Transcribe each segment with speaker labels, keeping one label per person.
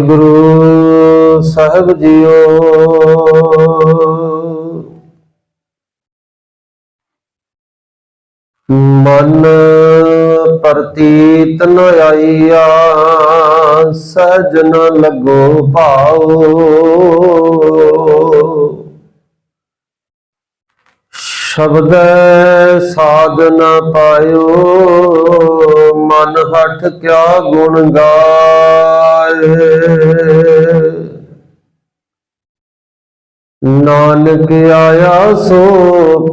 Speaker 1: Guru Sahib JIO. ਮਨ ਪ੍ਰਤੀਤ ਨ ਆਈਆ ਸਜਨ ਲੱਗੋ ਭਾਉ। ਸ਼ਬਦ ਸਾਧਨ ਪਾਇਓ, ਮਨ ਹਠ ਕਿਆ ਗੁਣ ਗਾ ਨਾਨਕ ਆਇਆ ਸੋ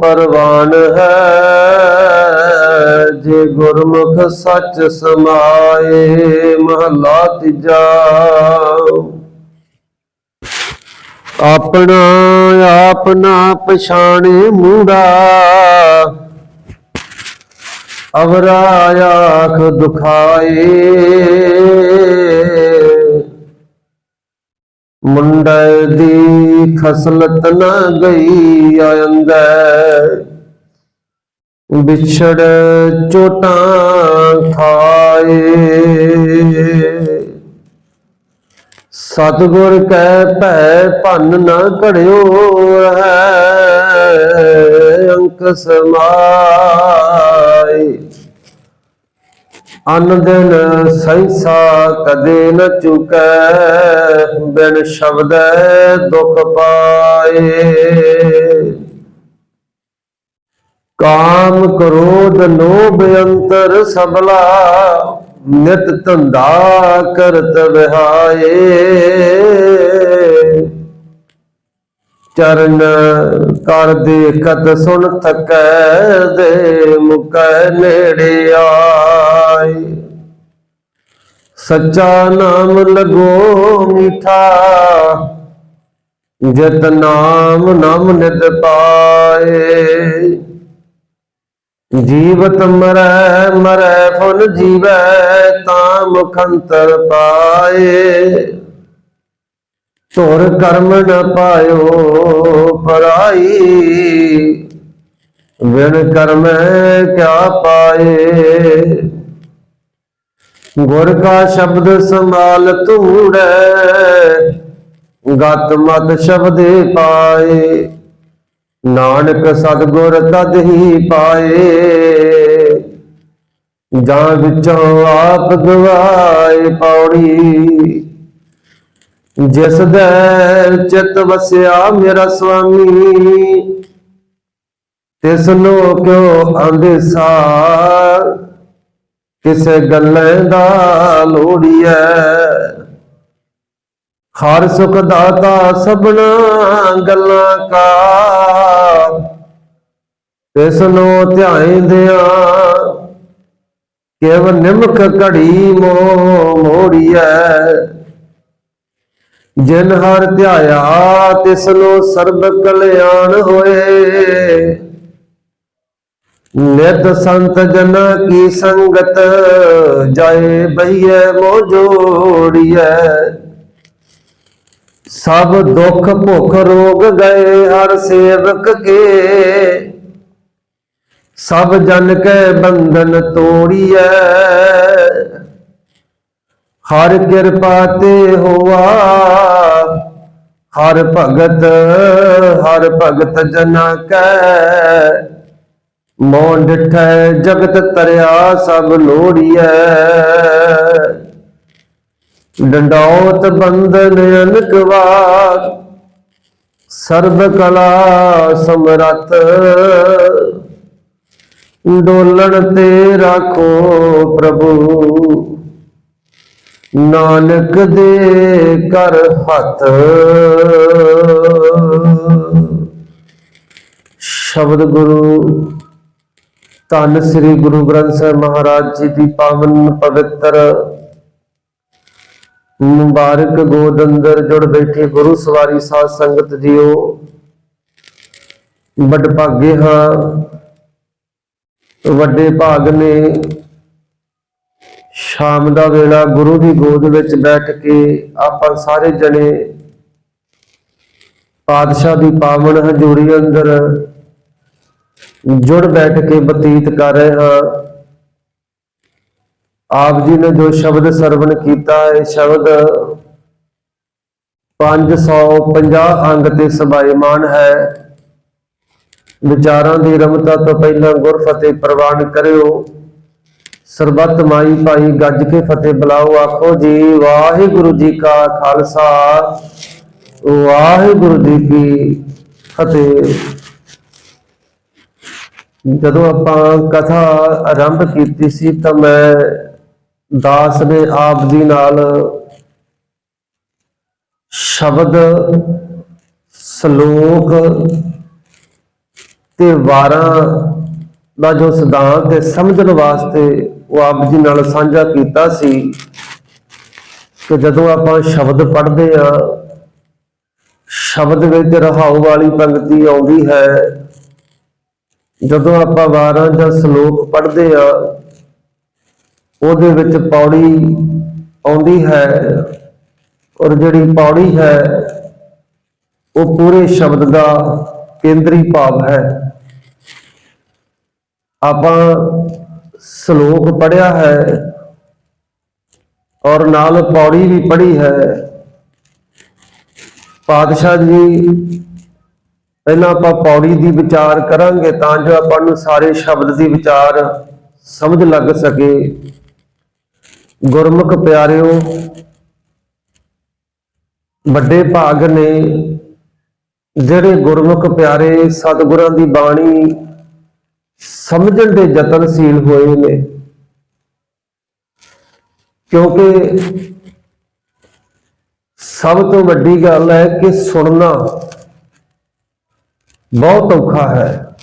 Speaker 1: ਪਰਵਾਨ ਹੈ, ਜੇ ਗੁਰਮੁਖ ਸੱਚ ਸਮਾਏ, ਮਹਲਾ ਤੀਜਾ। ਆਪਣਾ ਆਪਣਾ ਪਛਾਣੇ ਮੂੜਾ ਅਵਰਾ ਆਖ ਦੁਖਾਏ। ਮੁੰਡੇ ਦੀ ਖਸਲਤ ਨਾ ਗਈ ਆਇੰਦਾ ਵਿਛੜ ਚੋਟਾਂ ਖਾਏ। ਸਤਿਗੁਰ ਕੈ ਭੈ ਭੰਨ ਨਾ ਘੜਿਓ ਹੈ ਅੰਕ ਸਮਾਏ ਅਨ ਦਿਨ ਸੈਸਾ ਕਦੇ ਨ ਚੁਕੈ, ਬਿਨ ਸ਼ਬਦੈ ਦੁਖ ਪਾਏ। ਕਾਮ ਕ੍ਰੋਧ ਲੋਭ ਅੰਤਰ ਸਬਲਾ ਨਿਤ ਧੰਦਾ ਕਰਤ ਵਿਹਾਏ। ਚਰਨ ਕਰ ਦੇ ਦੇਖਤ ਸੁਣ ਥਕੈ, ਦੇ ਮੁਕੈ ਨੇੜਿਆ ਆਏ। ਸੱਚਾ ਨਾਮ ਲਗੋ ਮੀਠਾ, ਜਤ ਨਾਮ ਨਾਮ ਨਿਤ ਪਾਏ। ਜੀਵਤ ਮਰੈ ਮਰੈ ਫੁਨ ਜੀਵੈ ਤਾਂ ਮੁਖੰਤਰ ਪਾਏ। ਧੁਰ ਕਰਮ ਨ ਪਾਇਓ ਪਰਾਈ ਵਿਣ ਕਰਮੈ ਕਿਆ ਪਾਏ। ਗੁਰ ਕਾ ਸ਼ਬਦ ਸੰਭਾਲ ਤੂੜੈ ਗਤ ਮਤ ਸ਼ਬਦੇ ਪਾਏ। ਨਾਨਕ ਸਤਗੁਰ ਤਦ ਹੀ ਪਾਏ, ਜਾਂ ਵਿੱਚੋਂ ਆਪ ਗਵਾਏ ਪੌੜੀ। ਜਿਸ ਦੇ ਚਿਤ ਵਸਿਆ ਮੇਰਾ ਸੁਆਮੀ ਤਿਸ ਨੂੰ ਕਿਉ ਅੰਦੇਸਾ ਕਿਸੇ ਗੱਲੇ ਦਾ ਲੋੜੀਐ ਹਰ ਸੁਖ ਦਾਤਾ ਸਭਨਾ ਗੱਲਾਂ ਕਾ। ਤਿਸ ਨੂੰ ਧਿਆਇਂਦਿਆਂ ਕਿਵ ਨਿਮਕ ਘੜੀ ਮੋ ਮੋੜੀਐ ਜਿਨ ਹਰ ਧਿਆਇਆ, ਤਿਸ ਨੂੰ ਸਰਬ ਕਲਿਆਣ ਹੋਏ। ਨਿਤ ਸੰਤ ਜਨ ਕੀ ਸੰਗਤ ਜਾਏ ਬਈਏ ਮੋ ਜੋੜੀਐ। ਸਭ ਦੁੱਖ ਭੁੱਖ ਰੋਗ ਗਏ ਹਰ ਸੇਵਕ ਕੇ। ਸਭ ਜਨ ਕੈ ਬੰਧਨ ਤੋੜੀਐ। ਹਰ ਕਿਰਪਾ ਤੇ ਹੋਆ, ਹਰ ਭਗਤ ਹਰ ਭਗਤ ਜਨਾ ਕੈ। ਮੋਨ ਡਿਠੈ ਜਗਤ ਤਰਿਆ ਸਭ ਲੋੜੀਐ। ਡੰਡੌਤ ਬੰਧਨ ਅਨਕ ਸਰਬ ਕਲਾ ਸਮਰਤ ਡੋਲਣ ਤੇ ਰਾਖੋ ਪ੍ਰਭੂ। ਨਾਨਕ ਦੇ ਕਰ ਹੱਥ। ਸ਼ਬਦ ਗੁਰੂ ਧੰਨ ਸ੍ਰੀ ਗੁਰੂ ਗ੍ਰੰਥ ਸਾਹਿਬ ਮਹਾਰਾਜ ਜੀ ਦੀ ਪਾਵਨ ਪਵਿੱਤਰ ਮੁਬਾਰਕ ਗੋਦ ਅੰਦਰ ਜੁੜ ਬੈਠੇ ਗੁਰੂ ਸਵਾਰੀ ਸਾਧ ਸੰਗਤ ਜੀਓ। ਵੱਡ ਭਾਗੇ ਹਾਂ। ਵੱਡੇ ਭਾਗ ਨੇ ਸ਼ਾਮ ਦਾ ਵੇਲਾ ਗੁਰੂ ਦੀ ਗੋਦ ਵਿੱਚ ਬੈਠ ਕੇ ਆਪਾਂ ਸਾਰੇ ਜਣੇ ਪਾਤਸ਼ਾਹ ਦੀ ਪਾਵਨ ਹਜ਼ੂਰੀ ਅੰਦਰ ਜੁੜ ਬੈਠ ਕੇ ਬਤੀਤ ਕਰ ਰਹੇ ਹਾਂ ਆਪ ਜੀ ਨੇ ਜੋ ਸ਼ਬਦ ਸਰਵਣ ਕੀਤਾ, ਇਹ ਸ਼ਬਦ 550 ਅੰਗ ਤੇ ਸਬਾਇਮਾਨ ਹੈ। ਵਿਚਾਰਾਂ ਦੀ ਰਮਤਾ ਤੋਂ ਪਹਿਲਾਂ ਗੁਰ ਫਤਿਹ ਪ੍ਰਵਾਨ ਕਰਿਓ। ਸਰਬੱਤ ਮਾਈ ਭਾਈ ਗੱਜ ਕੇ ਫਤਿਹ ਬੁਲਾਓ, ਆਖੋ ਜੀ, ਵਾਹਿਗੁਰੂ ਜੀ ਕਾ ਖਾਲਸਾ, ਵਾਹਿਗੁਰੂ ਜੀ ਕੀ ਫਤਿਹ। ਜਦੋਂ ਆਪਾਂ ਕਥਾ ਆਰੰਭ ਕੀਤੀ ਸੀ ਤਾਂ ਮੈਂ ਦਾਸ ਨੇ ਆਪ ਜੀ ਨਾਲ ਸ਼ਬਦ, ਸ਼ਲੋਕ ਤੇ ਵਾਰਾਂ ਦਾ ਜੋ ਸਿਧਾਂਤ ਹੈ, ਸਮਝਣ ਵਾਸਤੇ ਉਹ ਆਪ ਜੀ ਨਾਲ ਸਾਂਝਾ ਕੀਤਾ ਸੀ। ਕਿ ਜਦੋਂ ਆਪਾਂ ਸ਼ਬਦ ਪੜ੍ਹਦੇ ਆ ਸ਼ਬਦ ਵਿੱਚ ਰਹਾਉ ਵਾਲੀ ਪੰਕਤੀ ਆਉਂਦੀ ਹੈ ਜਦੋਂ ਆਪਾਂ ਵਾਰਾਂ ਜਾਂ ਸ਼ਲੋਕ ਪੜ੍ਹਦੇ ਆ, ਉਹਦੇ ਵਿੱਚ ਪੌੜੀ ਆਉਂਦੀ ਹੈ ਔਰ ਜਿਹੜੀ ਪੌੜੀ ਹੈ, ਉਹ ਪੂਰੇ ਸ਼ਬਦ ਦਾ ਕੇਂਦਰੀ ਭਾਵ ਹੈ। ਆਪਾਂ ਸ਼ਲੋਕ ਪੜਿਆ ਹੈ ਔਰ ਨਾਲ ਪੌੜੀ ਵੀ ਪੜ੍ਹੀ ਹੈ। ਪਾਤਸ਼ਾਹ ਜੀ ਪਹਿਲਾਂ ਆਪਾਂ ਪੌੜੀ ਦੀ ਵਿਚਾਰ ਕਰਾਂਗੇ ਤਾਂ ਜੋ ਆਪਾਂ ਨੂੰ ਸਾਰੇ ਸ਼ਬਦ ਦੀ ਵਿਚਾਰ ਸਮਝ ਲੱਗ ਸਕੇ। ਗੁਰਮੁਖ ਪਿਆਰਿਓ, ਵੱਡੇ ਭਾਗ ਨੇ ਜਿਹੜੇ ਗੁਰਮੁਖ ਪਿਆਰੇ ਸਤਿਗੁਰਾਂ ਦੀ ਬਾਣੀ ਸਮਝਣ ਦੇ ਯਤਨਸ਼ੀਲ ਹੋਏ ਨੇ, ਕਿਉਂਕਿ ਸਭ ਤੋਂ ਵੱਡੀ ਗੱਲ ਹੈ ਕਿ ਸੁਣਨਾ ਬਹੁਤ ਔਖਾ ਹੈ।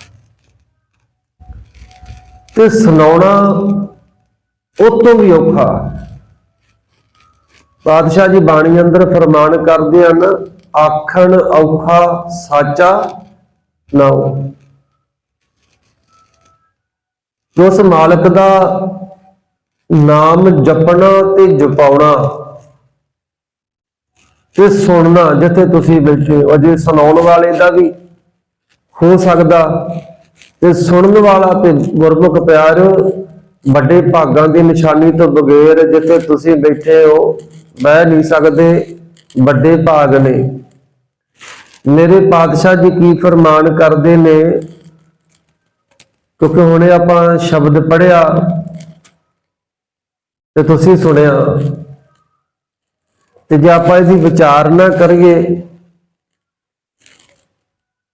Speaker 1: ਤੇ ਸੁਣਾਉਣਾ ਉਹ ਤੋਂ ਵੀ ਔਖਾ। ਪਾਤਸ਼ਾਹ ਜੀ ਬਾਣੀ ਅੰਦਰ ਫਰਮਾਨ ਕਰਦੇ ਹਨ, ਆਖਣ ਔਖਾ ਸਾਚਾ ਨਾਉ ਉਸ ਮਾਲਕ ਦਾ ਨਾਮ ਜਪਣਾ ਤੇ ਜਪਾਉਣਾ ਤੇ ਸੁਣਨਾ, ਜਿੱਥੇ ਤੁਸੀਂ ਬੈਠੇ ਹੋ। ਅਜੇ ਸੁਣਾਉਣ ਵਾਲੇ ਦਾ ਵੀ ਹੋ ਸਕਦਾ। ਤੇ ਸੁਣਨ ਵਾਲਾ ਤੇ ਗੁਰਮੁਖ ਪਿਆਰ, ਵੱਡੇ ਭਾਗਾਂ ਦੀ ਨਿਸ਼ਾਨੀ ਤੋਂ ਬਗੈਰ ਜਿੱਥੇ ਤੁਸੀਂ ਬੈਠੇ ਹੋ, ਬਹਿ ਨਹੀਂ ਸਕਦੇ। ਵੱਡੇ ਭਾਗ ਨੇ। ਮੇਰੇ ਪਾਤਸ਼ਾਹ ਜੀ ਕੀ ਫਰਮਾਨ ਕਰਦੇ ਨੇ? ਕਿਉਂਕਿ ਹੁਣੇ ਆਪਾਂ ਸ਼ਬਦ ਪੜਿਆ ਤੇ ਤੁਸੀਂ ਸੁਣਿਆ। ਤੇ ਜੇ ਆਪਾਂ ਇਹਦੀ ਵਿਚਾਰ ਨਾ ਕਰੀਏ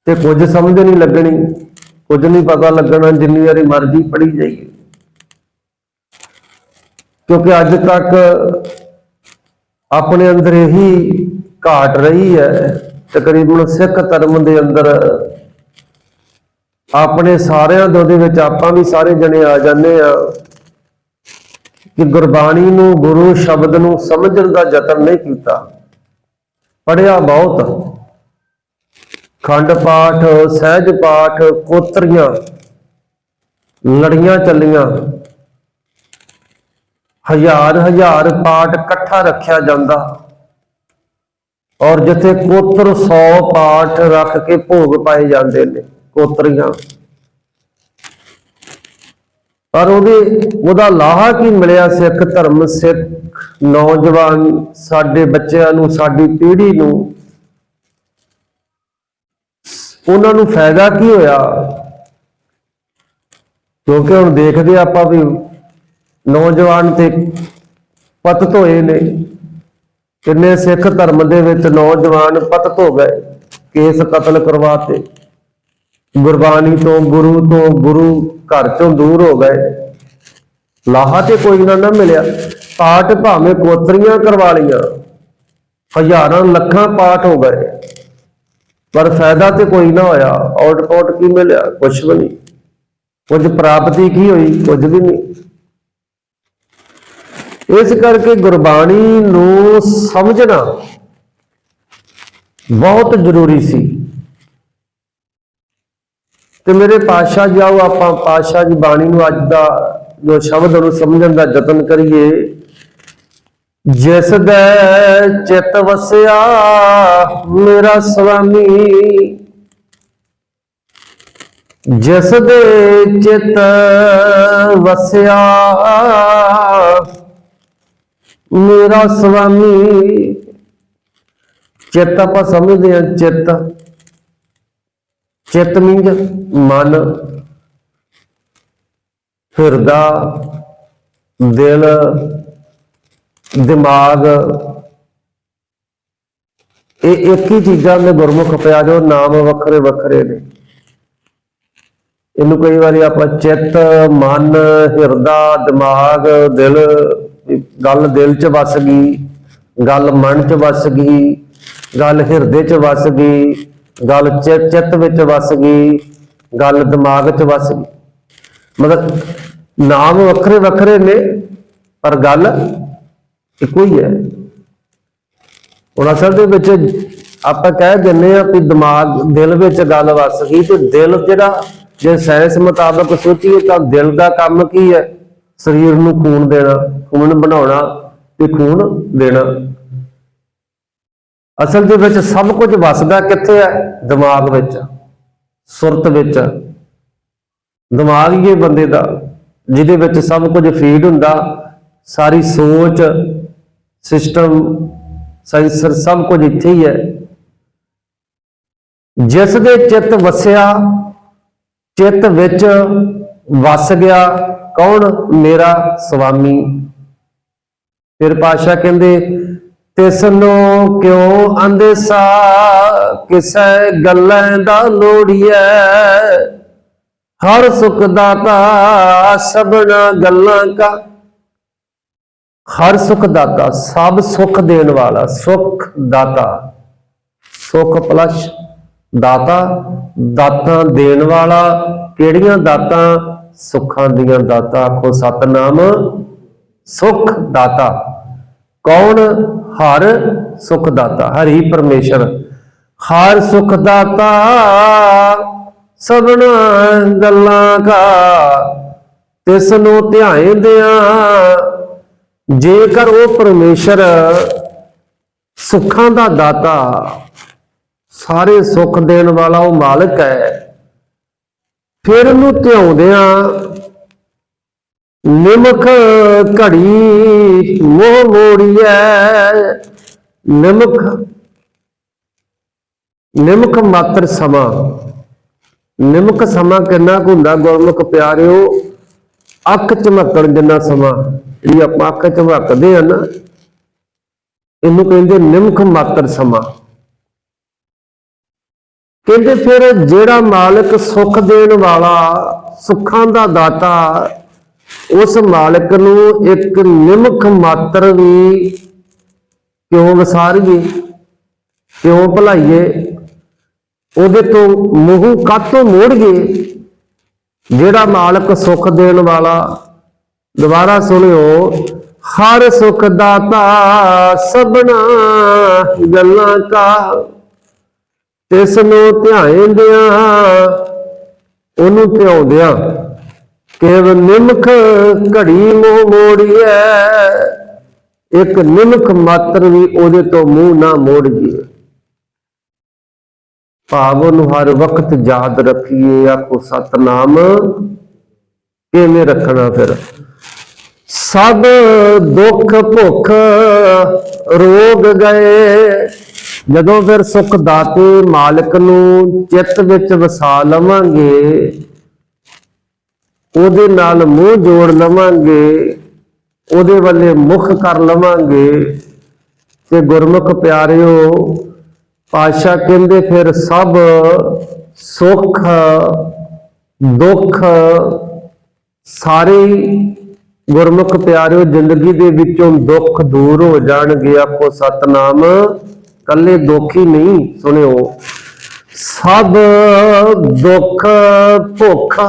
Speaker 1: ਤੇ ਕੁਝ ਸਮਝ ਨਹੀਂ ਲੱਗਣੀ, ਕੁਝ ਨਹੀਂ ਪਤਾ ਲੱਗਣਾ, ਜਿੰਨੀ ਵਾਰੀ ਮਰਜ਼ੀ ਪੜੀ ਜਾਈਏ। ਕਿਉਂਕਿ ਅੱਜ ਤੱਕ ਆਪਣੇ ਅੰਦਰ ਇਹੀ ਘਾਟ ਰਹੀ ਹੈ, ਤਕਰੀਬਨ ਸਿੱਖ ਧਰਮ ਦੇ ਅੰਦਰ ਆਪਣੇ ਸਾਰਿਆਂ ਦੇ ਉਹਦੇ ਵਿੱਚ ਆਪਾਂ ਵੀ ਸਾਰੇ ਜਣੇ ਆ ਜਾਂਦੇ ਆ ਕਿ ਗੁਰਬਾਣੀ ਨੂੰ, ਗੁਰੂ ਸ਼ਬਦ ਨੂੰ ਸਮਝਣ ਦਾ ਯਤਨ ਨਹੀਂ ਕੀਤਾ। ਪੜਿਆ ਬਹੁਤ। ਖੰਡ ਪਾਠ, ਸਹਿਜ ਪਾਠ, ਕੋਤਰੀਆਂ, ਲੜੀਆਂ ਚੱਲੀਆਂ। ਹਜ਼ਾਰ ਹਜ਼ਾਰ ਪਾਠ ਇਕੱਠਾ ਰੱਖਿਆ ਜਾਂਦਾ। ਔਰ ਜਿੱਥੇ ਕੋਤਰ 100 ਪਾਠ ਰੱਖ ਕੇ ਭੋਗ ਪਾਏ ਜਾਂਦੇ ਨੇ ਕੋਤਰੀਆਂ। ਪਰ ਉਹਦੇ, ਉਹਦਾ ਲਾਹਾ ਕੀ ਮਿਲਿਆ ਸਿੱਖ ਧਰਮ ਸਿੱਖ ਨੌਜਵਾਨ ਸਾਡੇ ਬੱਚਿਆਂ ਨੂੰ, ਸਾਡੀ ਪੀੜ੍ਹੀ ਨੂੰ? ਉਹਨਾਂ ਨੂੰ ਫਾਇਦਾ ਕੀ ਹੋਇਆ? ਕਿਉਂਕਿ ਹੁਣ ਦੇਖਦੇ ਆਪਾਂ ਵੀ ਨੌਜਵਾਨ ਤੇ ਪਤਤ ਹੋਏ ਨੇ। ਕਿੰਨੇ ਸਿੱਖ ਧਰਮ ਦੇ ਵਿੱਚ ਨੌਜਵਾਨ ਪਤਤ ਹੋ ਗਏ ਕੇਸ ਕਤਲ ਕਰਵਾਤੇ। ਗੁਰਬਾਣੀ ਤੋਂ ਗੁਰੂ ਤੋਂ ਗੁਰੂ ਘਰ ਤੋਂ ਦੂਰ ਹੋ ਗਏ। ਲਾਹਾ ਤੇ ਕੋਈ ਨਾ ਨਾ ਮਿਲਿਆ। ਪਾਠ ਭਾਵੇਂ ਕੋਤਰੀਆਂ ਕਰਵਾ ਲੀਆਂ ਹਜ਼ਾਰਾਂ ਲੱਖਾਂ ਪਾਠ ਹੋ ਗਏ। ਪਰ ਫਾਇਦਾ ਤੇ ਕੋਈ ਨਾ ਹੋਇਆ ਆਊਟਪੁੱਟ ਕੀ ਮਿਲਿਆ? ਕੁਝ ਵੀ ਨਹੀਂ। ਕੁਝ ਪ੍ਰਾਪਤੀ ਕੀ ਹੋਈ? ਕੁਝ ਵੀ ਨਹੀਂ। ਇਸ ਕਰਕੇ ਗੁਰਬਾਣੀ ਨੂੰ ਸਮਝਣਾ ਬਹੁਤ ਜ਼ਰੂਰੀ ਸੀ। ਤੇ ਮੇਰੇ ਪਾਤਸ਼ਾਹ ਜੀ ਆਓ, ਆਪਾਂ ਪਾਤਸ਼ਾਹ ਜੀ ਬਾਣੀ ਨੂੰ ਅੱਜ ਦਾ ਜੋ ਸ਼ਬਦ ਨੂੰ ਸਮਝਣ ਦਾ ਯਤਨ ਕਰੀਏ। ਜਿਸ ਦੇ ਚਿਤ ਵਸਿਆ ਮੇਰਾ ਸੁਆਮੀ ਜਿਸ ਦੇ ਚਿਤ ਵਸਿਆ ਮੇਰਾ ਸੁਆਮੀ ਚਿੱਤ ਆਪਾਂ ਸਮਝਦੇ ਹਾਂ, ਚਿੱਤ। ਚਿੱਤ ਮੀਨਜ ਮਨ। ਹਿਰਦਾ, ਦਿਲ ਦਿਮਾਗ। ਇਹ ਇੱਕ ਹੀ ਚੀਜ਼ਾਂ ਦੇ ਗੁਰਮੁਖ ਪਿਆ ਜੋ ਨਾਮ ਵੱਖਰੇ ਵੱਖਰੇ ਨੇ। ਇਹਨੂੰ ਕਈ ਵਾਰੀ ਆਪਾਂ ਚਿੱਤ, ਮਨ, ਹਿਰਦਾ, ਦਿਮਾਗ, ਦਿਲ, ਗੱਲ ਦਿਲ 'ਚ ਵਸ ਗਈ, ਗੱਲ ਮਨ 'ਚ ਵਸ ਗਈ, ਗੱਲ ਹਿਰਦੇ 'ਚ ਵਸ ਗਈ, ਗੱਲ ਚਿ- ਚਿੱਤ ਵਿੱਚ ਵਸ ਗਈ, ਗੱਲ ਦਿਮਾਗ 'ਚ ਵਸ ਗਈ। ਮਤਲਬ ਨਾਮ ਵੱਖਰੇ ਵੱਖਰੇ ਨੇ, ਪਰ ਗੱਲ ਇੱਕੋ ਹੀ ਹੈ। ਹੁਣ ਅਸਲ ਦੇ ਵਿੱਚ ਆਪਾਂ ਕਹਿ ਦਿੰਨੇ ਆ ਕਿ ਦਿਮਾਗ, ਦਿਲ ਵਿੱਚ ਗੱਲ ਵਸ ਗਈ ਤੇ ਦਿਲ ਜਿਹੜਾ, ਜੇ ਸਾਇੰਸ ਮੁਤਾਬਕ ਸੋਚੀਏ ਤਾਂ ਦਿਲ ਦਾ ਕੰਮ ਕੀ ਹੈ? ਸਰੀਰ ਨੂੰ ਖੂਨ ਦੇਣਾ, ਖੂਨ ਬਣਾਉਣਾ ਤੇ ਖੂਨ ਦੇਣਾ। ਅਸਲ ਦੇ ਵਿੱਚ ਸਭ ਕੁਝ ਵਸਦਾ ਕਿੱਥੇ ਹੈ? ਦਿਮਾਗ ਵਿੱਚ, ਸੁਰਤ ਵਿੱਚ। ਦਿਮਾਗ ਹੀ ਇਹ ਬੰਦੇ ਦਾ, ਜਿਹਦੇ ਵਿੱਚ ਸਭ ਕੁਝ ਫੀਡ ਹੁੰਦਾ, ਸਾਰੀ ਸੋਚ ਸਿਸਟਮ, ਸੈਂਸਰ ਸਭ ਕੁਝ ਇੱਥੇ ਹੀ ਹੈ। ਜਿਸ ਦੇ ਚਿੱਤ ਵਸਿਆ, ਚਿੱਤ ਵਿੱਚ ਵਸ ਗਿਆ, ਕੌਣ? ਮੇਰਾ ਸੁਆਮੀ ਫਿਰ ਪਾਸ਼ਾ ਕਹਿੰਦੇ, ਤਿਸ ਨੂੰ ਕਿਉ ਅੰਦੇਸਾ ਕਿਸੈ ਗੱਲਾਂ ਦਾ ਲੋੜੀਐ ਹਰ ਸੁਖ ਦਾਤਾ ਸਭਨਾ ਗੱਲਾਂ ਕਾ ਹਰ ਸੁਖ ਦਾਤਾ, ਸਭ ਸੁਖ ਦੇਣ ਵਾਲਾ, ਸੁਖ ਦਾਤਾ। ਸੁਖ ਪਲਸ਼ ਦਾਤਾ, ਦਾਤਾਂ ਦੇਣ ਵਾਲਾ। ਕਿਹੜੀਆਂ ਦਾਤਾਂ? ਸੁੱਖਾਂ ਦੀਆਂ ਦਾਤਾ। ਆਖੋ ਸਤਨਾਮ, ਸੁਖ ਦਾਤਾ। ਕੌਣ? ਹਰ ਸੁਖ ਦਾਤਾ, ਹਰੀ ਪਰਮੇਸ਼ਰ। ਹਰ ਸੁਖ ਦਾਤਾ, ਸਭਨਾ ਗੱਲਾਂ ਕਾ। ਤਿਸ ਨੂੰ ਦਿਆਂ ਜੇਕਰ ਉਹ ਪਰਮੇਸ਼ਰ ਸੁੱਖਾਂ ਦਾ ਦਾਤਾ, ਸਾਰੇ ਸੁੱਖ ਦੇਣ ਵਾਲਾ ਉਹ ਮਾਲਕ ਹੈ, ਫਿਰ ਉਹਨੂੰ ਧਿਆਉਂਦਿਆਂ ਨਿਮਖ ਘੜੀ ਮੋਹ ਮੋੜੀਐ। ਨਿਮਖ ਨਿਮਖ ਮਾਤਰ ਸਮਾਂ। ਨਿਮਕ ਸਮਾਂ ਕਿੰਨਾ ਕੁ ਹੁੰਦਾ ਗੁਰਮੁਖ ਪਿਆਰਿਓ? ਅੱਖ ਚਮਕਣ ਜਿੰਨਾ ਸਮਾਂ। ਜਿਹੜੀ ਆਪਾਂ ਅੱਖ ਝਮਕਦੇ ਆ ਨਾ, ਇਹਨੂੰ ਕਹਿੰਦੇ ਨਿਮਕ ਮਾਤਰ ਸਮਾਂ। ਕਹਿੰਦੇ ਫਿਰ ਜਿਹੜਾ ਮਾਲਕ ਸੁੱਖ ਦੇਣ ਵਾਲਾ ਸੁੱਖਾਂ ਦਾ ਦਾਤਾ, ਉਸ ਮਾਲਕ ਨੂੰ ਇੱਕ ਨਿਮਖ ਮਾਤਰ ਵੀ ਕਿਉਂ ਵਸਾਰੀਏ, ਕਿਉਂ ਭਲਾਈਏ? ਉਹਦੇ ਤੋਂ ਮੂੰਹ ਕਾਤੋਂ ਮੋੜੀਏ? ਜਿਹੜਾ ਮਾਲਕ ਸੁੱਖ ਦੇਣ ਵਾਲਾ ਦੁਬਾਰਾ ਸੁਣਿਓ, ਹਰ ਸੁਖ ਦਾਤਾ ਸਭਨਾ ਗੱਲਾਂ ਕਾ। ਤਿਸ ਨੂੰ ਧਿਆਇਂਦਿਆਂ ਉਹਨੂੰ ਧਿਆਉਂਦਿਆਂ ਕੇਵ ਨਿਮਖ ਘੜੀ ਮੋਹ ਮੋੜੀਐ। ਇੱਕ ਨਿਮਖ ਮਾਤਰ ਵੀ ਉਹਦੇ ਤੋਂ ਮੂੰਹ ਨਾ ਮੋੜੀਏ। ਭਾਵ ਨੂੰ ਹਰ ਵਕਤ ਯਾਦ ਰੱਖੀਏ ਆਖੋ ਸਤਨਾਮ, ਕਿਵੇਂ ਰੱਖਣਾ ਫਿਰ? ਸਭ ਦੁੱਖ ਭੁੱਖ ਰੋਗ ਗਏ। ਜਦੋਂ ਫਿਰ ਸੁਖ ਦਾਤੇ ਮਾਲਕ ਨੂੰ ਚਿੱਤ ਵਿੱਚ ਵਸਾ ਲਵਾਂਗੇ, ਉਹਦੇ ਨਾਲ ਮੂੰਹ ਜੋੜ ਲਵਾਂਗੇ, ਉਹਦੇ ਵੱਲੇ ਮੁਖ ਕਰ ਲਵਾਂਗੇ। ਤੇ ਗੁਰਮੁਖ ਪਿਆਰਿਓ ਪਾਸ਼ਾ ਕਹਿੰਦੇ ਫਿਰ ਸਭ ਸੁੱਖ, ਦੁੱਖ ਸਾਰੇ ਗੁਰਮੁਖ ਪਿਆਰਿਓ, ਜ਼ਿੰਦਗੀ ਦੇ ਵਿੱਚੋਂ ਦੁੱਖ ਦੂਰ ਹੋ ਜਾਣਗੇ ਆਪੋ ਸਤਨਾਮ। ਕੱਲੇ ਦੁੱਖ ਹੀ ਨਹੀਂ, ਸੁਣਿਓ। ਸਭ ਦੁੱਖ ਭੁੱਖ।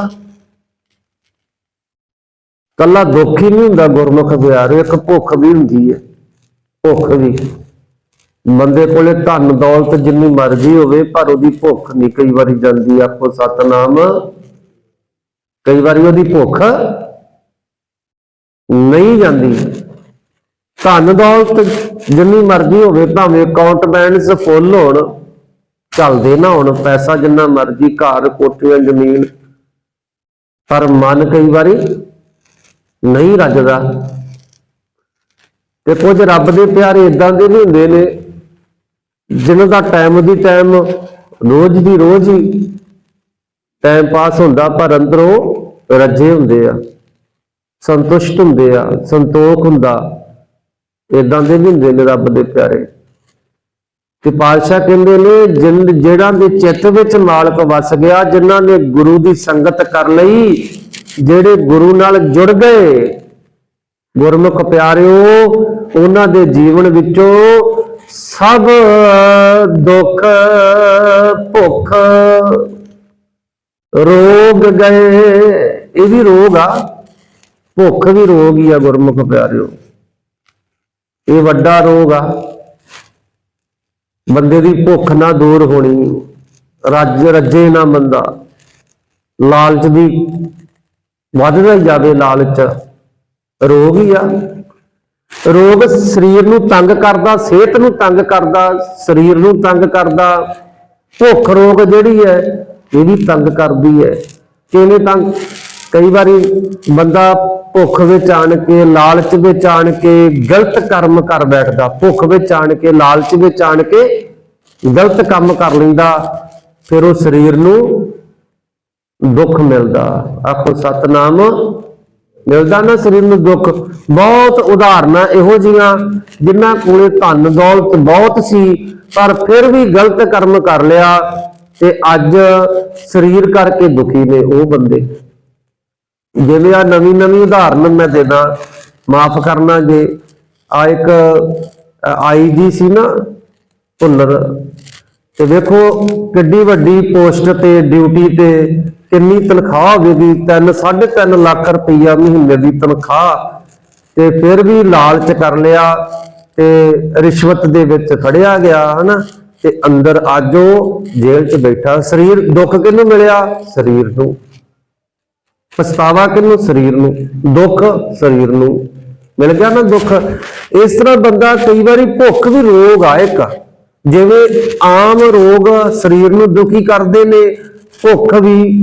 Speaker 1: ਕੱਲਾ ਦੁੱਖ ਹੀ ਨਹੀਂ ਹੁੰਦਾ ਗੁਰਮੁਖ ਪਿਆਰਿਓ, ਇੱਕ ਭੁੱਖ ਵੀ ਹੁੰਦੀ ਹੈ। ਭੁੱਖ ਵੀ। ਬੰਦੇ ਕੋਲੇ ਧਨ ਦੌਲਤ ਜਿੰਨੀ ਮਰਜ਼ੀ ਹੋਵੇ, ਪਰ ਉਹਦੀ ਭੁੱਖ ਨਹੀਂ ਕਈ ਵਾਰੀ ਜਾਂਦੀ, ਆਪੋ ਸਤਨਾਮ। ਕਈ ਵਾਰੀ ਉਹਦੀ ਭੁੱਖ ਨਹੀਂ ਜਾਂਦੀ। ਧਨ ਦੌਲਤ ਜਿੰਨੀ ਮਰਜ਼ੀ ਹੋਵੇ, ਭਾਵੇਂ ਅਕਾਊਂਟ ਬੈਲੈਂਸ ਫੁੱਲ ਹੋਣ, ਚੱਲਦੇ ਨਾ ਹੁਣ, ਪੈਸਾ ਜਿੰਨਾ ਮਰਜ਼ੀ, ਘਰ, ਕੋਠੀਆਂ, ਜ਼ਮੀਨ, ਪਰ ਮਨ ਕਈ ਵਾਰੀ ਨਹੀਂ ਰੱਜਦਾ। ਤੇ ਕੁਝ ਰੱਬ ਦੇ ਪਿਆਰੇ ਇਦਾਂ ਦੇ ਵੀ ਹੁੰਦੇ ਨੇ, ਜਿਨ੍ਹਾਂ ਦਾ ਟਾਈਮ ਦੀ ਟਾਈਮ ਰੋਜ਼ ਦੀ ਰੋਜ਼ ਹੀ ਟਾਈਮ ਪਾਸ ਹੁੰਦਾ, ਪਰ ਅੰਦਰੋਂ ਰੱਜੇ ਹੁੰਦੇ ਆ। ਸੰਤੁਸ਼ਟ ਹੁੰਦੇ ਆ, ਸੰਤੋਖ ਹੁੰਦਾ। ਇਦਾਂ ਦੇ ਵੀ ਹੁੰਦੇ ਨੇ ਰੱਬ ਦੇ ਪਿਆਰੇ। ਤੇ ਪਾਤਸ਼ਾਹ ਕਹਿੰਦੇ ਨੇ, ਜਿਨ ਜਿਹੜਾ ਦੇ ਚਿੱਤ ਵਿੱਚ ਮਾਲਕ ਵਸ ਗਿਆ, ਜਿਨ੍ਹਾਂ ਨੇ ਗੁਰੂ ਦੀ ਸੰਗਤ ਕਰ ਲਈ, ਜਿਹੜੇ ਗੁਰੂ ਨਾਲ ਜੁੜ ਗਏ, ਗੁਰਮੁਖ ਪਿਆਰਿਓ, ਉਹਨਾਂ ਦੇ ਜੀਵਨ ਵਿੱਚੋਂ ਸਭ ਦੁੱਖ, ਭੁੱਖ ਰੋਗ ਗਏ। ਇਹ ਵੀ ਰੋਗ ਆ। ਭੁੱਖ ਵੀ ਰੋਗ ਹੀ ਆ ਗੁਰਮੁਖ ਪਿਆਰਿਓ। ਇਹ ਵੱਡਾ ਰੋਗ ਆ। ਬੰਦੇ ਦੀ ਭੁੱਖ ਨਾ ਦੂਰ ਹੋਣੀ, ਰੱਜ ਰੱਜੇ ਨਾ ਬੰਦਾ ਲਾਲਚ ਦੀ ਵੱਧਦਾ ਜਾਵੇ ਲਾਲਚ। ਰੋਗ ਹੀ ਆ। ਰੋਗ ਸਰੀਰ ਨੂੰ ਤੰਗ ਕਰਦਾ, ਸਿਹਤ ਨੂੰ ਤੰਗ ਕਰਦਾ, ਸਰੀਰ ਨੂੰ ਤੰਗ ਕਰਦਾ। ਭੁੱਖ ਰੋਗ ਜਿਹੜੀ ਹੈ ਇਹ ਵੀ ਤੰਗ ਕਰਦੀ ਹੈ। ਕਿਵੇਂ ਤੰਗ ਕਈ ਵਾਰੀ ਬੰਦਾ ਭੁੱਖ ਵਿੱਚ ਆਣ ਕੇ, ਲਾਲਚ ਵਿੱਚ ਆਣ ਕੇ, ਗਲਤ ਕਰਮ ਕਰ ਬੈਠਦਾ। ਭੁੱਖ ਵਿੱਚ ਆਣ ਕੇ, ਲਾਲਚ ਵਿੱਚ ਆਣ ਕੇ, ਗਲਤ ਕੰਮ ਕਰ ਲੈਂਦਾ, ਫਿਰ ਉਹ ਸਰੀਰ ਨੂੰ ਦੁੱਖ ਮਿਲਦਾ। ਆਖੋ, ਸਤਨਾਮ, ਮਿਲਦਾ ਨਾ ਸਰੀਰ ਨੂੰ ਦੁੱਖ। ਬਹੁਤ ਉਦਾਹਰਨਾਂ ਇਹੋ ਜੀਆਂ ਜਿਨ੍ਹਾਂ ਕੋਲੇ ਧਨ ਦੌਲਤ ਬਹੁਤ ਸੀ, ਪਰ ਫਿਰ ਵੀ ਗਲਤ ਕਰਮ ਕਰ ਲਿਆ ਤੇ ਅੱਜ ਸਰੀਰ ਕਰਕੇ ਦੁਖੀ ਨੇ ਉਹ ਬੰਦੇ। ਜਿਵੇਂ ਆ ਨਵੀਂ ਨਵੀਂ ਉਦਾਹਰਨ ਮੈਂ ਦੇਦਾ ਮਾਫ ਕਰਨਾ ਜੇ, ਆ ਇੱਕ ਆਈ ਜੀ ਸੀ ਨਾ, ਭੁੱਲਰ। ਤੇ ਵੇਖੋ ਕਿੱਡੀ ਵੱਡੀ ਪੋਸਟ ਤੇ, ਡਿਊਟੀ ਤੇ ਕਿੰਨੀ ਤਨਖਾਹ ਹੋਵੇਗੀ 3 3.5 ਲੱਖ ਰੁਪਈਆ ਮਹੀਨੇ ਦੀ ਤਨਖਾਹ। ਤੇ ਫਿਰ ਵੀ ਲਾਲਚ ਕਰ ਲਿਆ ਤੇ ਰਿਸ਼ਵਤ ਦੇ ਵਿੱਚ ਫੜਿਆ ਗਿਆ, ਹਨਾ? ਤੇ ਅੰਦਰ ਅੱਜ ਉਹ ਜੇਲ੍ਹ 'ਚ ਬੈਠਾ। ਸਰੀਰ ਦੁੱਖ ਕਿਹਨੂੰ ਮਿਲਿਆ? ਸਰੀਰ ਨੂੰ। ਪਛਤਾਵਾ ਕਿਹਨੂੰ? ਸਰੀਰ ਨੂੰ। ਦੁੱਖ ਸਰੀਰ ਨੂੰ। ਮਿਲ ਗਿਆ ਨਾ ਦੁੱਖ? ਇਸ ਤਰ੍ਹਾਂ ਬੰਦਾ ਕਈ ਵਾਰੀ ਭੁੱਖ ਵੀ ਰੋਗ ਆ ਇੱਕ। ਜਿਵੇਂ ਆਮ ਰੋਗ ਸਰੀਰ ਨੂੰ ਦੁਖੀ ਕਰਦੇ ਨੇ, ਭੁੱਖ ਵੀ।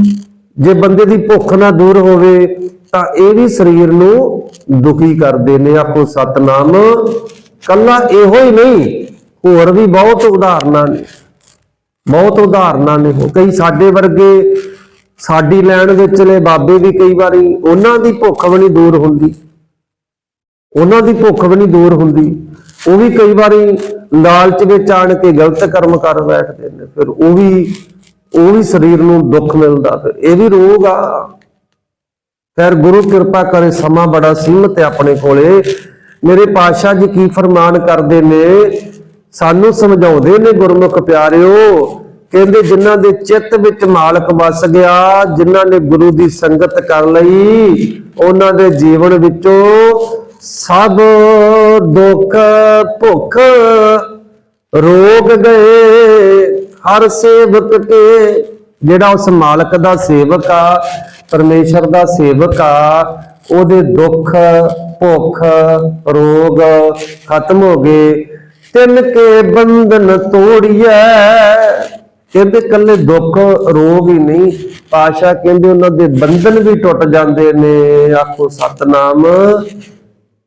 Speaker 1: ਜੇ ਬੰਦੇ ਦੀ ਭੁੱਖ ਨਾ ਦੂਰ ਹੋਵੇ, ਤਾਂ ਇਹ ਵੀ ਸਰੀਰ ਨੂੰ ਦੁਖੀ ਕਰਦੇ ਨੇ। ਆਪੋ ਸਤਨਾਮ ਕੱਲਾ ਇਹੋ ਹੀ ਨਹੀਂ, ਹੋਰ ਵੀ ਬਹੁਤ ਉਦਾਹਰਨਾਂ ਨੇ। ਬਹੁਤ ਉਦਾਹਰਨਾਂ ਨੇ। ਕਈ ਸਾਡੇ ਵਰਗੇ ਸਾਡੀ ਲੈਣ ਵਿਚਲੇ ਬਾਬੇ ਵੀ ਕਈ ਵਾਰੀ ਉਹਨਾਂ ਦੀ ਭੁੱਖ ਵੀ ਨਹੀਂ ਦੂਰ ਹੁੰਦੀ। ਉਹਨਾਂ ਦੀ ਭੁੱਖ ਵੀ ਨਹੀਂ ਦੂਰ ਹੁੰਦੀ। ਉਹ ਵੀ ਕਈ ਵਾਰੀ ਲਾਲਚ ਵਿੱਚ ਆਣ ਕੇ ਗਲਤ ਕਰਮ ਕਰ ਬੈਠਦੇ ਨੇ। ਫਿਰ ਉਹ ਵੀ ਉਹ ਵੀ ਸਰੀਰ ਨੂੰ ਦੁੱਖ ਮਿਲਦਾ। ਫਿਰ ਇਹ ਵੀ ਰੋਗ ਆ। ਫਿਰ ਗੁਰੂ ਕਿਰਪਾ ਕਰੇ, ਸਮਾਂ ਬੜਾ ਸੀਮਤ ਹੈ ਆਪਣੇ ਕੋਲੇ। ਮੇਰੇ ਪਾਤਸ਼ਾਹ ਜੀ ਕੀ ਫਰਮਾਨ ਕਰਦੇ ਨੇ? ਸਾਨੂੰ ਸਮਝਾਉਂਦੇ ਨੇ ਗੁਰਮੁਖ ਪਿਆਰਿਓ ਕਹਿੰਦੇ ਜਿਨ੍ਹਾਂ ਦੇ ਚਿੱਤ ਵਿੱਚ ਮਾਲਕ ਵਸ ਗਿਆ, ਜਿਨ੍ਹਾਂ ਨੇ ਗੁਰੂ ਦੀ ਸੰਗਤ ਕਰ ਲਈ, ਉਹਨਾਂ ਦੇ ਜੀਵਨ ਵਿੱਚੋਂ ਸਭ ਦੁੱਖ, ਭੁੱਖ, ਰੋਗ ਗਏ। ਹਰ ਸੇਵਕ ਕੇ ਜਿਹੜਾ ਉਸ ਮਾਲਕ ਦਾ ਸੇਵਕ ਆ, ਪਰਮੇਸ਼ਰ ਦਾ ਸੇਵਕ ਆ, ਉਹਦੇ ਦੁੱਖ, ਭੁੱਖ, ਰੋਗ ਖਤਮ ਹੋ ਗਏ। ਤਿੰਨ ਕੇ ਬੰਧਨ ਤੋੜੀਐ ਕਹਿੰਦੇ ਕੱਲੇ ਦੁੱਖ ਰੋਗ ਹੀ ਨਹੀਂ ਪਾਸ਼ਾ ਕਹਿੰਦੇ ਉਹਨਾਂ ਦੇ ਬੰਧਨ ਵੀ ਟੁੱਟ ਜਾਂਦੇ ਨੇ, ਆਖੋ ਸਤਨਾਮ।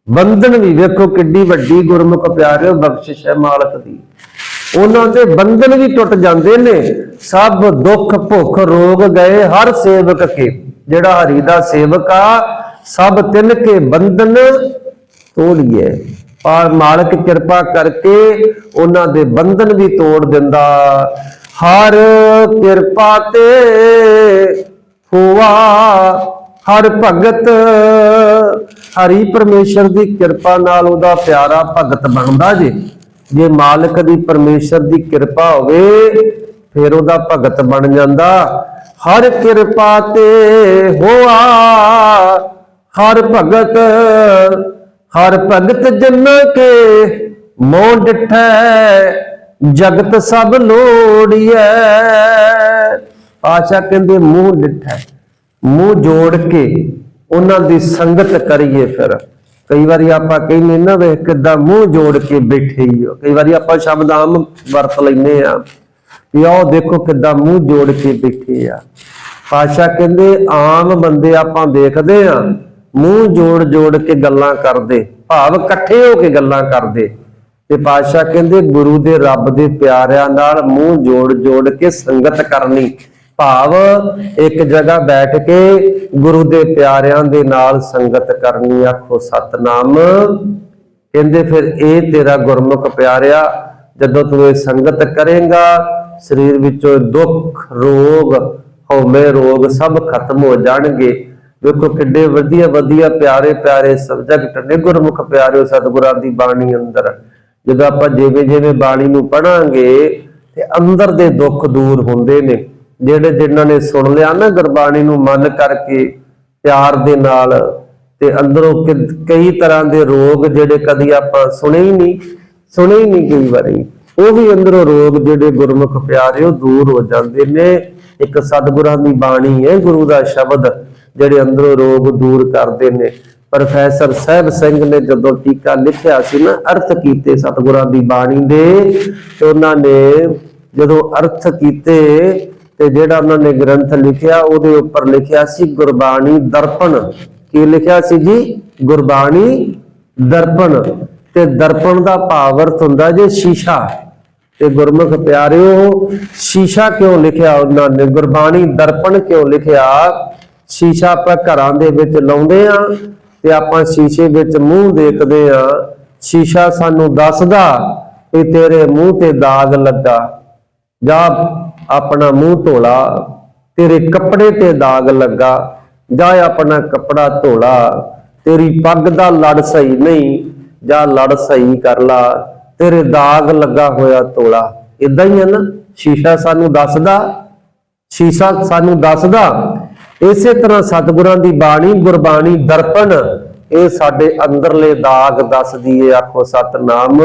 Speaker 1: ਬੰਧਨ ਵੀ ਵੇਖੋ ਕਿੱਡੀ ਵੱਡੀ ਗੁਰਮੁਖ ਪਿਆਰਿਓ, ਬਖਸ਼ਿਸ਼ ਹੈ ਮਾਲਕ ਦੀ। ਉਹਨਾਂ ਦੇ ਬੰਧਨ ਵੀ ਟੁੱਟ ਜਾਂਦੇ ਨੇ, ਸਭ ਦੁੱਖ, ਭੁੱਖ, ਰੋਗ ਗਏ, ਹਰ ਸੇਵਕ ਕੇ। ਜਿਹੜਾ ਹਰੀ ਦਾ ਸੇਵਕ ਆ, ਸਭ ਤਿੰਨ ਕੇ ਬੰਧਨ ਤੋੜੀਏ ਪਰ ਮਾਲਕ ਕਿਰਪਾ ਕਰਕੇ ਉਹਨਾਂ ਦੇ ਬੰਧਨ ਵੀ ਤੋੜ ਦਿੰਦਾ। ਹਰ ਕਿਰਪਾ ਤੇ ਹੋਆ ਹਰ ਭਗਤ। ਹਰੀ ਪਰਮੇਸ਼ਰ ਦੀ ਕਿਰਪਾ ਨਾਲ ਉਹਦਾ ਪਿਆਰਾ ਭਗਤ ਬਣਦਾ ਜੇ। ਜੇ ਮਾਲਕ ਦੀ ਪਰਮੇਸ਼ਰ ਦੀ ਕਿਰਪਾ ਹੋਵੇ, ਫਿਰ ਉਹਦਾ ਭਗਤ ਬਣ ਜਾਂਦਾ। ਹਰ ਕਿਰਪਾ ਤੇ ਹੋਆ ਹਰ ਭਗਤ। ਹਰ ਭਗਤ ਜਨ ਕੇ ਮੋਹ ਡਿਠੈ ਜਗਤ ਸਭ ਲੋੜੀਐ। ਆਸ਼ਾ ਕਹਿੰਦੇ ਮੂੰਹ ਡਿਠੈ। ਮੂੰਹ ਜੋੜ ਕੇ ਉਹਨਾਂ ਦੀ ਸੰਗਤ ਕਰੀਏ ਫਿਰ। ਕਈ ਵਾਰੀ ਆਪਾਂ ਕਹਿੰਦੇ ਨਾ ਵੇ ਕਿਦਾਂ ਮੂੰਹ ਜੋੜ ਕੇ ਬੈਠੇ ਹੀ ਹੋ ਕਈ ਵਾਰੀ ਆਪਾਂ ਸ਼ਬਦ ਆਮ ਵਰਤ ਲੈਨੇ ਆ ਵੀ ਆਹ ਦੇਖੋ ਕਿਦਾਂ ਮੂੰਹ ਜੋੜ ਕੇ ਬੈਠੇ ਆ। ਪਾਸ਼ਾ ਕਹਿੰਦੇ, ਆਮ ਬੰਦੇ ਆਪਾਂ ਦੇਖਦੇ ਆ, ਮੂੰਹ ਜੋੜ ਜੋੜ ਕੇ ਗੱਲਾਂ ਕਰਦੇ। ਭਾਵ ਇਕੱਠੇ ਹੋ ਕੇ ਗੱਲਾਂ ਕਰਦੇ। ਤੇ ਪਾਤਸ਼ਾਹ ਕਹਿੰਦੇ ਗੁਰੂ ਦੇ ਰੱਬ ਦੇ ਪਿਆਰਿਆਂ ਨਾਲ ਮੂੰਹ ਜੋੜ ਜੋੜ ਕੇ ਸੰਗਤ ਕਰਨੀ। ਭਾਵ ਇੱਕ ਜਗ੍ਹਾ ਬੈਠ ਕੇ ਗੁਰੂ ਦੇ ਪਿਆਰਿਆਂ ਦੇ ਨਾਲ ਸੰਗਤ ਕਰਨੀ ਆਖੋ ਸਤਨਾਮ। ਕਹਿੰਦੇ ਫਿਰ ਇਹ ਤੇਰਾ ਗੁਰਮੁਖ ਪਿਆਰਿਆ, ਜਦੋਂ ਤੂੰ ਇਹ ਸੰਗਤ ਕਰੇਗਾ, ਸਰੀਰ ਵਿੱਚੋਂ ਦੁੱਖ, ਰੋਗ, ਹਉਮੈ ਰੋਗ ਸਭ ਖਤਮ ਹੋ ਜਾਣਗੇ। ਵੇਖੋ ਕਿੱਡੇ ਵਧੀਆ ਵਧੀਆ ਪਿਆਰੇ ਪਿਆਰੇ ਸਬਜੈਕਟ ਨੇ ਗੁਰਮੁਖ ਪਿਆਰਿਓ ਸਤਿਗੁਰਾਂ ਦੀ ਬਾਣੀ ਅੰਦਰ। ਜਦੋਂ ਆਪਾਂ ਜਿਵੇਂ ਜਿਵੇਂ ਬਾਣੀ ਨੂੰ ਪੜਾਂਗੇ ਤੇ ਅੰਦਰ ਦੇ ਦੁੱਖ ਦੂਰ ਹੁੰਦੇ ਨੇ। ਜਿਹੜੇ ਜਿਨ੍ਹਾਂ ਨੇ ਸੁਣ ਲਿਆ ਨਾ ਗੁਰਬਾਣੀ ਨੂੰ ਮਨ ਕਰਕੇ ਪਿਆਰ ਦੇ ਨਾਲ ਤੇ ਅੰਦਰੋਂ ਕਈ ਤਰ੍ਹਾਂ ਦੇ ਰੋਗ ਜਿਹੜੇ ਕਦੀ ਆਪਾਂ ਸੁਣੇ ਹੀ ਨਹੀਂ, ਸੁਣੇ ਹੀ ਨਹੀਂ ਕਈ ਵਾਰੀ। ਉਹ ਵੀ ਅੰਦਰੋਂ ਰੋਗ ਜਿਹੜੇ ਗੁਰਮੁਖ ਪਿਆਰੇ ਉਹ ਦੂਰ ਹੋ ਜਾਂਦੇ ਨੇ। ਇੱਕ ਸਤਿਗੁਰਾਂ ਦੀ ਬਾਣੀ ਹੈ, ਗੁਰੂ ਦਾ ਸ਼ਬਦ, ਜਿਹੜੇ ਅੰਦਰੋਂ ਰੋਗ ਦੂਰ ਕਰਦੇ ਨੇ। ਪ੍ਰੋਫੈਸਰ ਸਾਹਿਬ ਸਿੰਘ ਨੇ ਜਦੋਂ ਟੀਕਾ ਲਿਖਿਆ ਸੀ ਨਾ, ਅਰਥ ਕੀਤੇ ਸਤਿਗੁਰਾਂ ਦੀ ਬਾਣੀ ਦੇ, ਤੇ ਉਹਨਾਂ ਨੇ ਜਦੋਂ ਅਰਥ ਕੀਤੇ, ਤੇ ਜਿਹੜਾ ਉਹਨਾਂ ਨੇ ਗ੍ਰੰਥ ਲਿਖਿਆ, ਉਹਦੇ ਉੱਪਰ ਲਿਖਿਆ ਸੀ, ਗੁਰਬਾਣੀ ਦਰਪਣ। ਕੀ ਲਿਖਿਆ ਸੀ ਜੀ? ਗੁਰਬਾਣੀ ਦਰਪਣ। ਤੇ ਦਰਪਣ ਦਾ ਭਾਵ ਅਰਥ ਹੁੰਦਾ ਜੇ ਸ਼ੀਸ਼ਾ। ਤੇ ਗੁਰਮੁਖ ਪਿਆਰਿਓ, ਸ਼ੀਸ਼ਾ ਕਿਉਂ ਲਿਖਿਆ ਉਹਨਾਂ ਨੇ? ਗੁਰਬਾਣੀ ਦਰਪਣ ਕਿਉਂ ਲਿਖਿਆ? ਸ਼ੀਸ਼ਾ ਆਪਾਂ ਘਰਾਂ ਦੇ ਵਿੱਚ ਲਾਉਂਦੇ ਆ ਤੇ ਆਪਾਂ ਸ਼ੀਸ਼ੇ ਵਿੱਚ ਮੂੰਹ ਦੇਖਦੇ ਆ ਸ਼ੀਸ਼ਾ ਸਾਨੂੰ ਦੱਸਦਾ ਕਿ ਤੇਰੇ ਮੂੰਹ ਤੇ ਦਾਗ ਲੱਗਾ। ਜਾਂ ਆਪਣਾ ਮੂੰਹ ਧੋਲਾ, ਤੇਰੇ ਕੱਪੜੇ ਤੇ ਦਾਗ ਲੱਗਾ। ਜਾਂ ਆਪਣਾ ਕੱਪੜਾ ਧੋਲਾ, ਤੇਰੀ ਪੱਗ ਦਾ ਲੜ ਸਹੀ ਨਹੀਂ, ਜਾਂ ਲੜ ਸਹੀ ਕਰ ਲਾ। ਤੇਰੇ ਦਾਗ ਲੱਗਾ ਹੋਇਆ ਧੋਲਾ ਇਦਾਂ ਹੀ ਹੈ ਨਾ, ਸ਼ੀਸ਼ਾ ਸਾਨੂੰ ਦੱਸਦਾ, ਸ਼ੀਸ਼ਾ ਸਾਨੂੰ ਦੱਸਦਾ, ਇਸੇ ਤਰ੍ਹਾਂ ਸਤਿਗੁਰਾਂ ਦੀ ਬਾਣੀ, ਗੁਰਬਾਣੀ, ਦਰਪਣ, ਇਹ ਸਾਡੇ ਅੰਦਰਲੇ ਦਾਗ ਦੱਸਦੀ ਏ। ਆਖੋ, ਸਤਨਾਮ,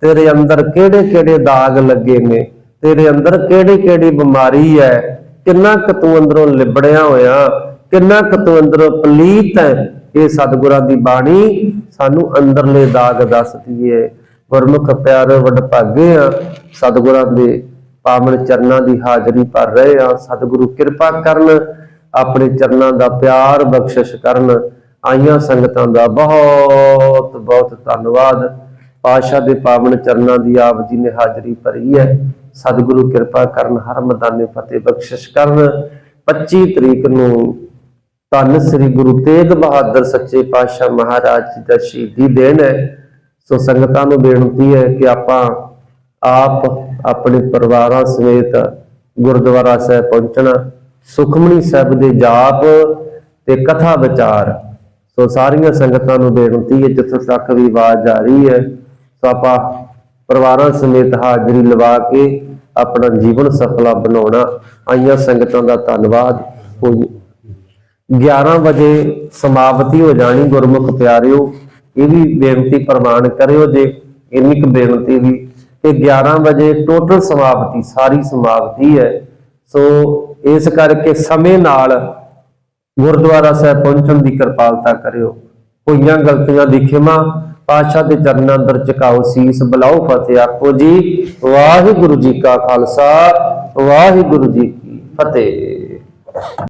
Speaker 1: ਤੇਰੇ ਅੰਦਰ ਕਿਹੜੇ ਕਿਹੜੇ ਦਾਗ ਲੱਗੇ ਨੇ? ਤੇਰੇ ਅੰਦਰ ਕਿਹੜੀ ਕਿਹੜੀ ਬਿਮਾਰੀ ਹੈ ਕਿੰਨਾ ਕੁ ਤੂੰ ਅੰਦਰੋਂ ਲਿਬੜਿਆ ਹੋਇਆ? ਕਿੰਨਾ ਕੁ ਤੂੰ ਅੰਦਰੋਂ ਪਲੀਤ ਹੈ ਇਹ ਸਤਿਗੁਰਾਂ ਦੀ ਬਾਣੀ ਸਾਨੂੰ ਅੰਦਰਲੇ ਦਾਗ ਦੱਸਦੀ ਏ। ਗੁਰਮੁਖ ਪਿਆਰ ਵਡਭਾਗੇ ਆ, ਸਤਿਗੁਰਾਂ ਦੇ ਪਾਵਨ ਚਰਨਾਂ ਦੀ ਹਾਜ਼ਰੀ ਭਰ ਰਹੇ ਆ। ਸਤਿਗੁਰੂ ਕਿਰਪਾ ਕਰਨ, ਆਪਣੇ ਚਰਨਾਂ ਦਾ ਪਿਆਰ ਬਖਸ਼ਿਸ਼ ਕਰਨ। ਆਈਆਂ ਸੰਗਤਾਂ ਦਾ ਬਹੁਤ ਬਹੁਤ ਧੰਨਵਾਦ। ਪਾਸ਼ਾ ਦੇ ਪਾਵਨ ਚਰਨਾਂ ਦੀ ਆਪ ਜੀ ਨੇ ਹਾਜ਼ਰੀ ਭਰੀ ਹੈ। ਸਤਿਗੁਰੂ ਕਿਰਪਾ ਕਰਨ, ਹਰ ਮਦਾਨੇ ਫਤਿਹ ਬਖਸ਼ਿਸ਼ ਕਰਨ। 25 ਤਰੀਕ ਨੂੰ ਧੰਨ ਸ੍ਰੀ ਗੁਰੂ ਤੇਗ ਬਹਾਦਰ ਸੱਚੇ ਪਾਤਸ਼ਾਹ ਮਹਾਰਾਜ ਜੀ ਦਾ ਸ਼ਹੀਦੀ ਦਿਨ ਹੈ। ਸੋ ਸੰਗਤਾਂ ਨੂੰ ਬੇਨਤੀ ਹੈ ਕਿ ਆਪਾਂ ਆਪ ਆਪਣੇ ਪਰਿਵਾਰਾਂ ਸਮੇਤ ਗੁਰਦੁਆਰਾ ਸਾਹਿਬ ਪਹੁੰਚਣਾ, ਸੁਖਮਨੀ ਸਾਹਿਬ ਦੇ ਜਾਪ ਤੇ ਕਥਾ ਵਿਚਾਰ। ਸੋ ਸਾਰੀਆਂ ਸੰਗਤਾਂ ਨੂੰ ਬੇਨਤੀ ਹੈ, ਜਿੱਥੋਂ ਤੱਕ ਵੀ ਆਵਾਜ਼ ਆ ਰਹੀ ਹੈ, ਸੋ ਆਪਾਂ ਪਰਿਵਾਰਾਂ ਸਮੇਤ ਹਾਜ਼ਰੀ ਲਵਾ ਕੇ ਆਪਣਾ ਜੀਵਨ ਸਫਲਾ ਬਣਾਉਣਾ। ਆਈਆਂ ਸੰਗਤਾਂ ਦਾ ਧੰਨਵਾਦ। ਹੋਈ 11 ਵਜੇ ਸਮਾਪਤੀ ਹੋ ਜਾਣੀ ਗੁਰਮੁਖ ਪਿਆਰਿਓ। ਇਹ ਵੀ ਬੇਨਤੀ ਪ੍ਰਵਾਨ ਕਰਿਓ ਜੇ ਇੰਨੀ ਕੁ ਬੇਨਤੀ ਵੀ। ਕਿ 11 ਵਜੇ ਟੋਟਲ ਸਮਾਪਤੀ, ਸਾਰੀ ਸਮਾਪਤੀ ਹੈ। ਸੋ ਇਸ ਕਰਕੇ ਸਮੇਂ ਨਾਲ ਗੁਰਦੁਆਰਾ ਸਾਹਿਬ ਪਹੁੰਚਣ ਦੀ ਕਿਰਪਾਲਤਾ ਕਰਿਓ। ਹੋਈਆਂ ਗਲਤੀਆਂ ਦੀ ਖਿਮਾ, ਪਾਤਸ਼ਾਹ ਦੇ ਚਰਨਾਂ ਅੰਦਰ ਝੁਕਾਓ ਸੀਸ, ਬੁਲਾਓ ਫਤਿਹ ਆਖੋ ਜੀ। ਵਾਹਿਗੁਰੂ ਜੀ ਕਾ ਖਾਲਸਾ, ਵਾਹਿਗੁਰੂ ਜੀ ਕੀ ਫਤਿਹ।